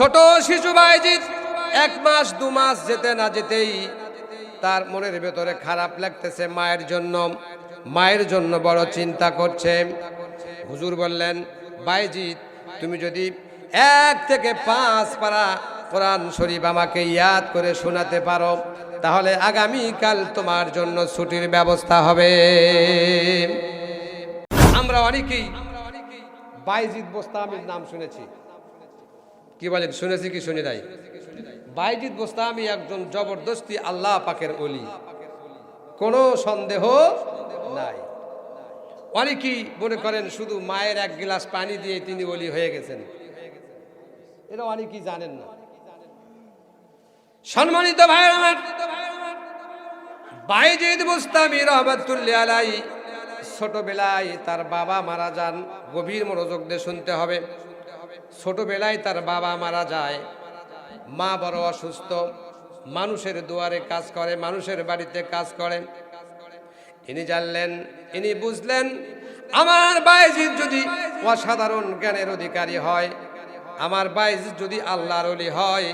ছোট শিশু বাইজিৎ, এক মাস, দু মাস যেতে না যেতেই তার মনের ভেতরে খারাপ লাগতেছে মায়ের জন্য। মায়ের জন্য বড় চিন্তা করছে। হুজুর বললেন, বাইজিৎ, তুমি যদি এক থেকে পাঁচ পারা কোরআন শরীফ আমাকে ইয়াদ করে শোনাতে পারো, তাহলে আগামীকাল তোমার জন্য ছুটির ব্যবস্থা হবে। আমরা অনেকেই বাইজিৎ বোস্তামির নাম শুনেছি। কি বলেন, শুনেছি কি শুনি নাই? বাইজিৎ বোস্তামি একজন জবরদস্তি আল্লাহ পাকের অলি কোনো সন্দেহ নাই। অনেকেই মনে করেন শুধু মায়ের এক গ্লাস পানি দিয়ে তিনি অলি হয়ে গেছেন। এটা অনেকেই জানেন না। সম্মানিত ভাই বাইজিদ মুস্তামি রহমতুল্লাহ ছোটবেলায় তার বাবা মারা যান, গভীর মনোযোগ দিয়ে শুনতে হবে। ছোটবেলায় তার বাবা মারা যায়। মা বড় অসুস্থ। মানুষের দুয়ারে কাজ করে, মানুষের বাড়িতে কাজ করেন ইনি জানলেন, ইনি বুঝলেন, আমার বাইজিদ যদি অসাধারণ জ্ঞানের অধিকারী হয়, আমার বাইজিদ যদি আল্লাহর অলি হয়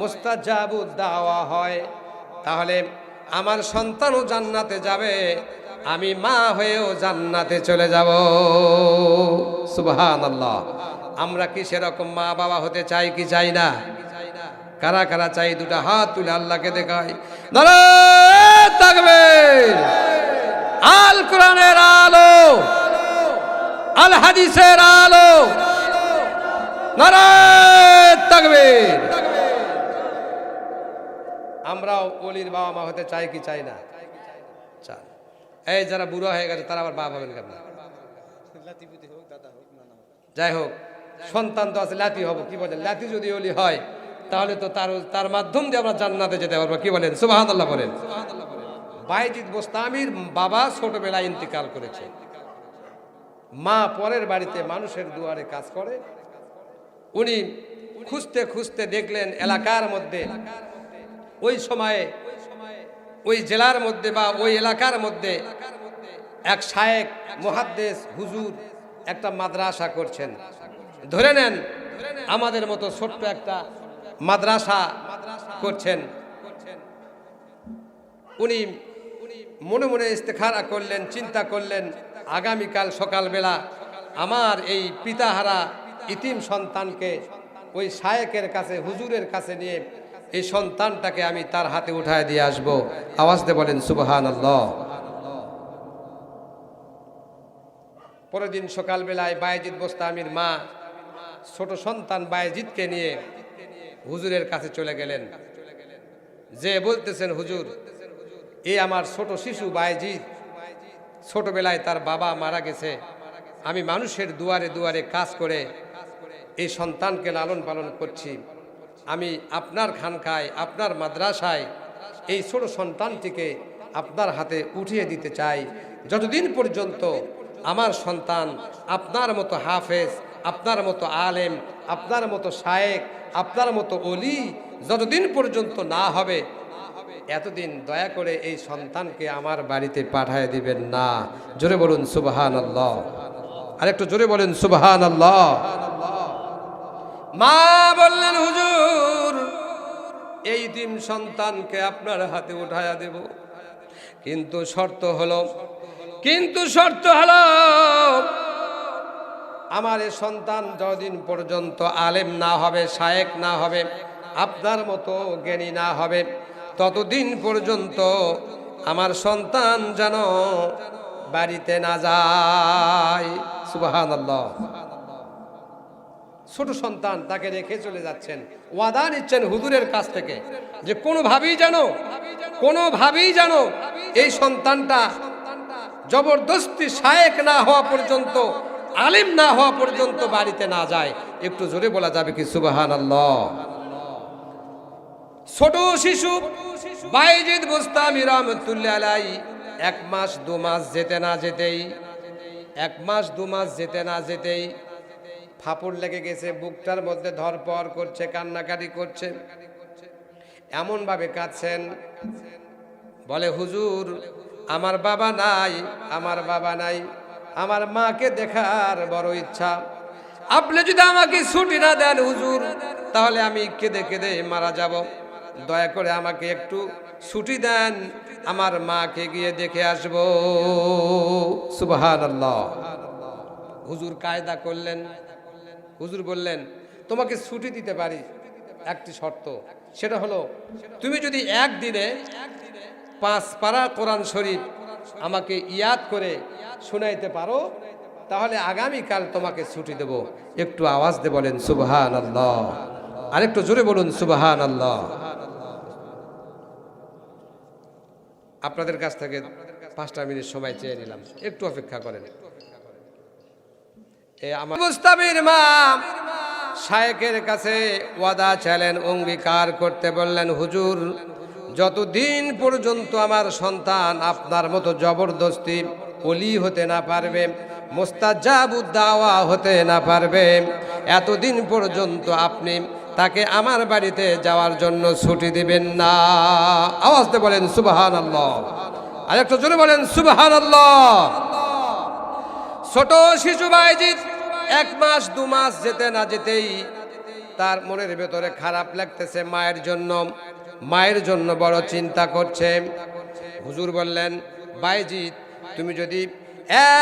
মুস্তাজাবুদ দাওয়া হয়, তাহলে আমার সন্তানও জান্নাতে যাবে, আমি মা হয়েও জান্নাতে চলে যাব। সুবহান আল্লাহ আমরা কি সেরকম মা বাবা হতে চাই কি চাই না? কারা কারা চাই দুটা হাত তুলে আল্লাহকে দেখাই থাকবে আল কোরআনের আলো। আল হাদিসের আলো। থাকবে আমরাও অলির বাবা মা হতে চাই কি চাই না? এই যারা বুড়ো হয়ে গেছে তারা আবার বাবা হবেন কেন যাই হোক। সন্তান তো আছে, লাতি হব। কি বলেন লাতি যদি অলি হয়, তাহলে তো তার তার মাধ্যম দিয়ে আমরা জান্নাতে যেতে পারব। কি বলেন? আল্লাহ বলেন। বাইজিদ বোস্তামির বাবা ছোটবেলায় ইন্তিকাল করেছে। মা পরের বাড়িতে মানুষের দুয়ারে কাজ করে। উনি খুঁজতে খুঁজতে দেখলেন এলাকার মধ্যে, ওই সময়ে, ওই জেলার মধ্যে বা ওই এলাকার মধ্যে এক শায়েক মহাদ্দেশ হুজুর একটা মাদ্রাসা করছেন। ধরে নেন, আমাদের মতো ছোট্ট একটা মাদ্রাসা করছেন। উনি মনে মনে ইস্তেখারা করলেন, চিন্তা করলেন, আগামীকাল সকালবেলা আমার এই পিতাহারা ইতিম সন্তানকে ওই শায়েকের কাছে, হুজুরের কাছে নিয়ে এই সন্তানটাকে আমি তার হাতে উঠায় দিয়ে আসব। আওয়াজ দিয়ে বলেন সুবহান আল্লাহ পরের দিন সকালবেলায় বায়েজিৎ বোস্তামির মা ছোট সন্তান বায়েজিৎকে নিয়ে হুজুরের কাছে চলে গেলেন। যে বলতেছেন, হুজুর, এ আমার ছোট শিশু বায়েজিৎ ছোটবেলায় তার বাবা মারা গেছে। আমি মানুষের দুয়ারে দুয়ারে কাজ করে এই সন্তানকে লালন পালন করছি। আমি আপনার খানকায়, আপনার মাদ্রাসায় এই ছোট সন্তানটিকে আপনার হাতে উঠিয়ে দিতে চাই। যতদিন পর্যন্ত আমার সন্তান আপনার মতো হাফেজ আপনার মতো আলেম, আপনার মতো শায়েক, আপনার মতো অলি যতদিন পর্যন্ত না হবে, এতদিন দয়া করে এই সন্তানকে আমার বাড়িতে পাঠায় দিবেন না। জোরে বলুন সুবহান আল্লাহ আর একটু জোরে বলেন সুবহান আল্লাহ মা বললেন, হুজুর, এই দিন সন্তানকে আপনার হাতে উঠায়া দেব। কিন্তু শর্ত হলো, কিন্তু শর্ত হলো আমার এ সন্তান যতদিন পর্যন্ত আলেম না হবে, শায়েক না হবে, আপনার মতো জ্ঞানী না হবে, ততদিন পর্যন্ত আমার সন্তান যেন বাড়িতে না যায়। সুবাহান ছোট সন্তান তাকে রেখে চলে যাচ্ছেন। ওয়াদা নিচ্ছেন হুদুরের কাছ থেকে যে কোনোভাবেই যেন কোনোভাবেই যেন এই সন্তানটা জবরদস্তি শায়েক না হওয়া পর্যন্ত আলিম না হওয়া পর্যন্ত বাড়িতে না যায়। একটু জোরে বলা যাবে কি? সুবাহান আল্লাহ ছোট শিশু বাইজিদ বুস্তামি রহমতুল্লাহ আলাই এক মাস দু মাস যেতে না যেতেই, এক মাস দু মাস যেতে না যেতেই ফাপড় লেগে গেছে, বুকটার মধ্যে ধরপর করছে, কান্নাকাটি করছে। এমনভাবে কাঁদছেন। বলে, হুজুর, আমার বাবা নাই, আমার বাবা নাই। আমার মাকে দেখার বড় ইচ্ছা। আপনি যদি আমাকে ছুটি না দেন, হুজুর, তাহলে আমি কেঁদে কেঁদে মারা যাব। দয়া করে আমাকে একটু ছুটি দেন, আমার মাকে গিয়ে দেখে আসব। সুবাহান হুজুর কায়দা করলেন। হুজুর বললেন, তোমাকে ছুটি দিতে পারি, একটি শর্ত। সেটা হলো, তুমি যদি একদিনে পাঁচ পারা কোরআন শরীফ আমাকে ইয়াদ করে শোনাইতে পারো, তাহলে আগামীকাল তোমাকে ছুটি দেব। একটু আওয়াজ দিয়ে বলেন সুবহান আল্লাহ আরেকটু জোরে বলুন সুবহান আল্লাহ আপনাদের কাছ থেকে পাঁচটা মিনিট সময় চেয়ে নিলাম। একটু অপেক্ষা করেন। আমার মা কাছে ওয়াদা চাইলেন, অঙ্গীকার করতে বললেন, হুজুর যতদিন পর্যন্ত আমার সন্তান আপনার মতো জবরদস্তি অলি হতে না পারবে, মোস্তাজাবুদ্দাওয়া হতে না পারবে, এতদিন পর্যন্ত আপনি তাকে আমার বাড়িতে যাওয়ার জন্য ছুটি দিবেন না। আওয়াজতে বলেন সুবাহান আল্লাহ আর একটু জোরে বলেন সুবাহান আল্লাহ ছোট শিশু বাইজিৎ এক মাস, দু মাস যেতে না যেতেই তার মনের ভেতরে খারাপ লাগতেছে মায়ের জন্য। মায়ের জন্য বড় চিন্তা করছে। হুজুর বললেন, বাইজিৎ, তুমি যদি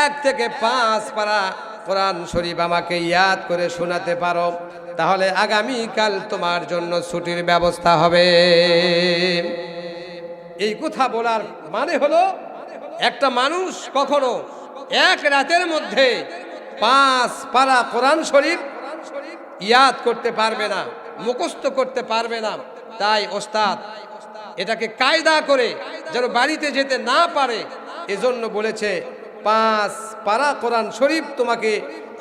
এক থেকে পাঁচ পারা কোরআন শরীফ আমাকে ইয়াদ করে শোনাতে পারো, তাহলে আগামীকাল তোমার জন্য ছুটির ব্যবস্থা হবে। এই কথা বলার মানে হলো, একটা মানুষ কখনো এক রাতের মধ্যে পাঁচ পারা কোরআন শরীফ ইয়াদ করতে পারবে না, মুখস্থ করতে পারবে না। তাই ওস্তাদ, এটাকে কায়দা করে যেন বাড়িতে যেতে না পারে, এজন্য বলেছে, পাঁচ পারা কোরআন শরীফ তোমাকে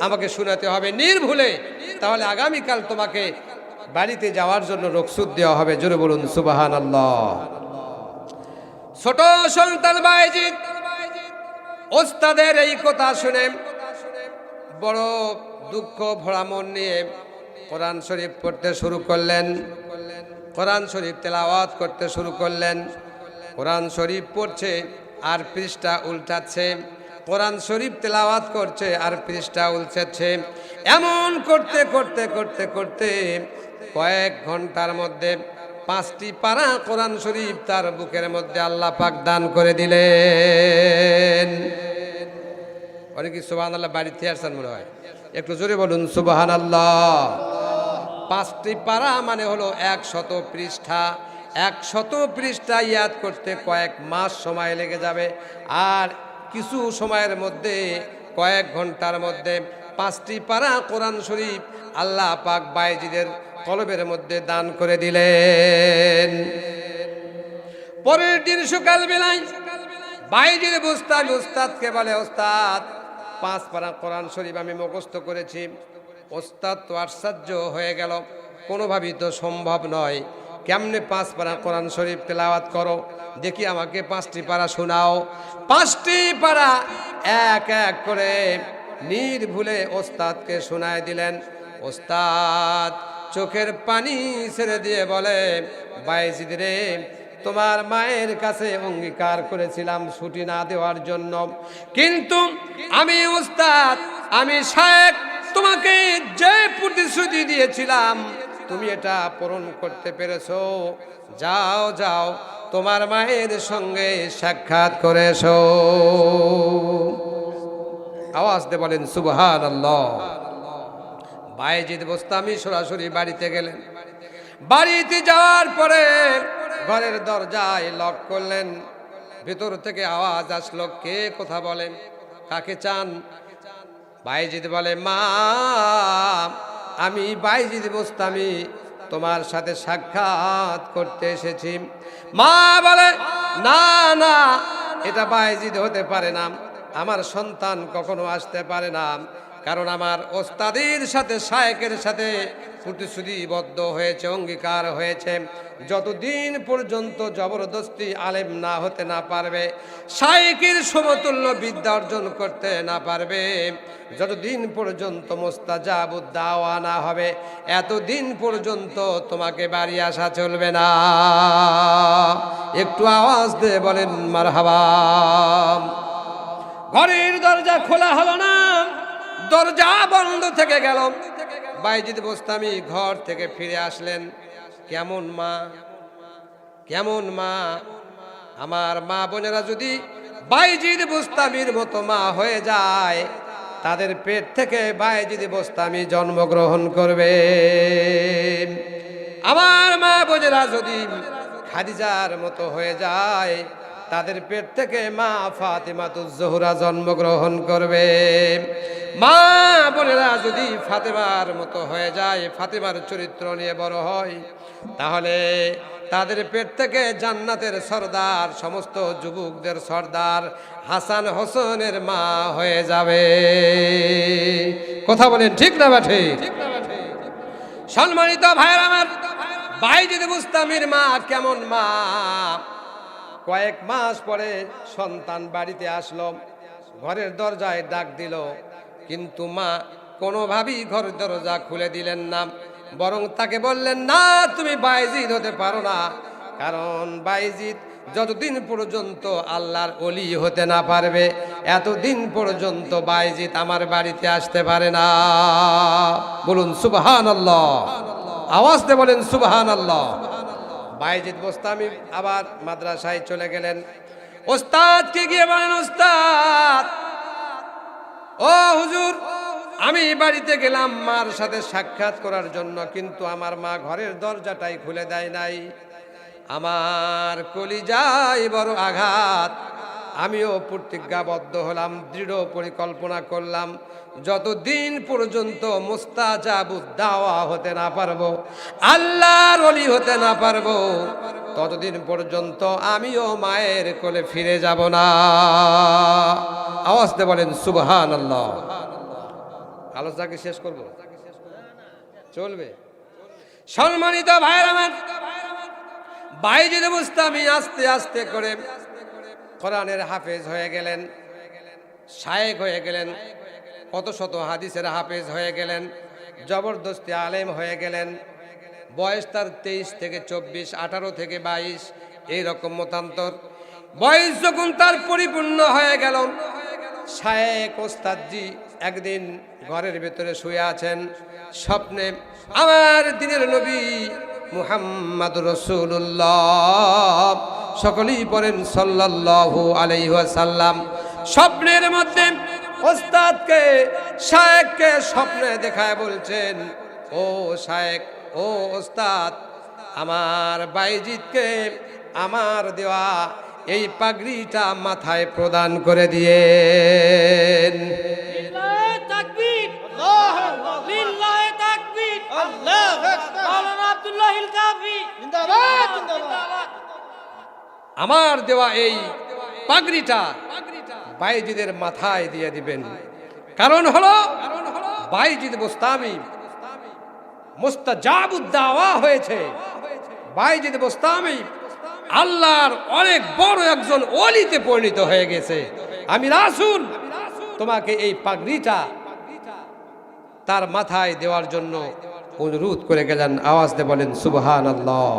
আমাকে শোনাতে হবে নির্ভুলে। তাহলে আগামীকাল তোমাকে বাড়িতে যাওয়ার জন্য রকসুদ দেওয়া হবে। জোরে বলুন সুবাহান আল্লাহ ছোট সন্তান বাইজিৎ, ওস্তাদের এই কথা শুনে বড় দুঃখ, ভরা মন নিয়ে কোরআন শরীফ পড়তে শুরু করলেন। কোরআন শরীফ তেলাওয়াত করতে শুরু করলেন। কোরআন শরীফ পড়ছে, আর পৃষ্ঠা উল্টাচ্ছে। কোরআন শরীফ তেলাওয়াত করছে, আর পৃষ্ঠা উল্টাচ্ছে। এমন করতে করতে করতে করতে কয়েক ঘণ্টার মধ্যে পাঁচটি পারা কোরআন শরীফ তার বুকের মধ্যে আল্লাহ পাক দান করে দিলেন। অনেকে সুবাহান আল্লাহ বাড়িতে আসছেন মনে হয়। একটু জোরে বলুন সুবাহান আল্লাহ পাঁচটি পারা মানে হলো এক শত পৃষ্ঠা। এক শত পৃষ্ঠা ইয়াদ করতে কয়েক মাস সময় লেগে যাবে। আর কিছু সময়ের মধ্যে, কয়েক ঘণ্টার মধ্যে পাঁচটি পারা কোরআন শরীফ আল্লাহ পাক বাইজিদের কলবের মধ্যে দান করে দিলেন। পরের দিন সকাল বেলায় বাইজির বুস্তাদ উস্তাদকে বলে, ওস্তাদ, পাঁচ পারা কোরআন শরীফ আমি মুখস্থ করেছি। ওস্তাদ তো আশ্চর্য হয়ে গেল। কোনোভাবেই তো সম্ভব নয়। কেমনে পাঁচ পারা কোরআন শরীফ তেলাওয়াত করো? দেখি আমাকে পাঁচটি পারা শোনাও। পাঁচটি পারা এক এক করে নির্ভুলে ওস্তাদকে শোনায় দিলেন। ওস্তাদ চোখের পানি ছেড়ে দিয়ে বলে বাইজিদ রে তোমার মায়ের কাছে অঙ্গীকার করেছিলাম ছুটি না দেওয়ার জন্য। কিন্তু আমি ওস্তাদ, আমি শায়েক তোমাকে যে প্রতিশ্রুতি দিয়েছিলাম, তুমি এটা পূরণ করতে পেরেছ। যাও যাও, তোমার মায়ের সঙ্গে সাক্ষাৎ করেছ আওয়াজ দিয়ে বলেন সুবহান আল্লাহ বাইজিদ বোস্তামি সরাসরি বাড়িতে গেলেন। বাড়িতে যাওয়ার পরে ঘরের দরজায় লক করলেন। ভেতর থেকে আওয়াজ আসলো, কে কথা বলেন? কাকে চান? বাইজিদ বলে, মা, আমি বাইজিদ বোস্তামি তোমার সাথে সাক্ষাৎ করতে এসেছি। মা বলে, না না, এটা বাইজিদ হতে পারে না। আমার সন্তান কখনো আসতে পারে না। কারণ আমার ওস্তাদের সাথে, শায়েকের সাথে প্রতিশ্রুতিবদ্ধ হয়েছে, অঙ্গীকার হয়েছে। যতদিন পর্যন্ত জবরদস্তি আলেম না হতে না পারবে, শায়েকের সমতুল্য বিদ্যা অর্জন করতে না পারবে, যতদিন পর্যন্ত মোস্তাজাবুদ্দাওয়া না হবে, এতদিন পর্যন্ত তোমাকে বাড়ি আসা চলবে না। একটু আওয়াজ দিয়ে বলেন, মারহাবা। ঘরের দরজা খোলা হলো না। দরজা বন্ধ থেকে গেল। বাইজিদ বোস্তামি ঘর থেকে ফিরে আসলেন। কেমন মা? কেমন মা? আমার মা বোনেরা যদি বাইজিদ বোস্তামির মতো মা হয়ে যায়, তাদের পেট থেকে বাইজিদ বোস্তামি জন্মগ্রহণ করবে। আমার মা বোনেরা যদি খাদিজার মতো হয়ে যায় তাদের পেট থেকে মা ফাতেমাতুজ জোহরা জন্মগ্রহণ করবে। মা বোনেরা যদি ফাতেমার মতো হয়ে যায়, ফাতেমার চরিত্র নিয়ে বড় হয়, তাহলে তাদের পেট থেকে জান্নাতের সর্দার, সমস্ত যুবকদের সর্দার হাসান হোসেনের মা হয়ে যাবে। কথা বলেন ঠিক না বা ঠিক? সম্মানিত ভাইয়ের আমার বাইজিদ মুস্তামির মা কেমন মা? কয়েক মাস পরে সন্তান বাড়িতে আসলো, ঘরের দরজায় ডাক দিল। কিন্তু মা কোনোভাবেই ঘরের দরজা খুলে দিলেন না, বরং তাকে বললেন, না, তুমি বাইজিদ হতে পারো না। কারণ বাইজিদ যতদিন পর্যন্ত আল্লাহর অলি হতে না পারবে, এতদিন পর্যন্ত বাইজিদ আমার বাড়িতে আসতে পারে না। বলুন সুবহান আল্লাহ আওয়াজ বলেন সুবহান আল্লাহ বাইজিদ বোস্তামি আবার মাদ্রাসায় চলে গেলেন। ওস্তাদ, কে গিয়ে বলেন ওস্তাদ? ও হুজুর, আমি বাড়িতে গেলাম মার সাথে সাক্ষাৎ করার জন্য, কিন্তু আমার মা ঘরের দরজাটাই খুলে দেয় নাই। আমার কলিজায় বড় আঘাত। আমিও প্রতিজ্ঞাবদ্ধ হলাম, দৃঢ় পরিকল্পনা করলাম। যতদিন পর্যন্ত মুস্তাজাবুদ দাওয়া হতে না পারব, আল্লাহর অলি হতে না পারব, ততদিন পর্যন্ত আমিও মায়ের কোলে ফিরে যাব না। আওয়াজতে বলেন সুবহান আল্লাহ আলোচনা কি শেষ করব? চলবে। সম্মানিত ভাইয়ের আমার বাইজিদ মুস্তামি আস্তে আস্তে করে কোরআনের হাফেজ হয়ে গেলেন, শায়েক হয়ে গেলেন, কত শত হাদিসের হাফেজ হয়ে গেলেন, জবরদস্তি আলেম হয়ে গেলেন, বয়স তার তেইশ থেকে চব্বিশ, আঠারো থেকে বাইশ, এইরকম মতান্তর। বয়স যখন তার পরিপূর্ণ হয়ে গেল, শায়েক ওস্তাদজি একদিন ঘরের ভেতরে শুয়ে আছেন, স্বপ্নে, আমার দিনের নবী মুহাম্মদ রসুল্লাহ সকলেই পড়েন সাল্লাল্লাহু আলাইহি ওয়াসাল্লাম। স্বপ্নের মধ্যে ওস্তাদকে, শায়েককে স্বপ্নে দেখায় বলছেন, ও শায়েক, ও ওস্তাদ, আমার বাইজিৎকে আমার দেওয়া এই পাগড়িটা মাথায় প্রদান করে দিয়েন। লিল্লাহে আমার দেওয়া এই পাগড়িটা বাইজিদের মাথায় দিয়ে দিবেন। কারণ হলো বাইজিদ মোস্তাজাবুদ্দাওয়া হয়েছে। অনেক বড় একজন অলিতে পরিণত হয়ে গেছে। আমি তোমাকে এই পাগড়িটা তার মাথায় দেওয়ার জন্য অনুরোধ করে গেলেন। আওয়াজ দিয়ে বলেন সুবহান আল্লাহ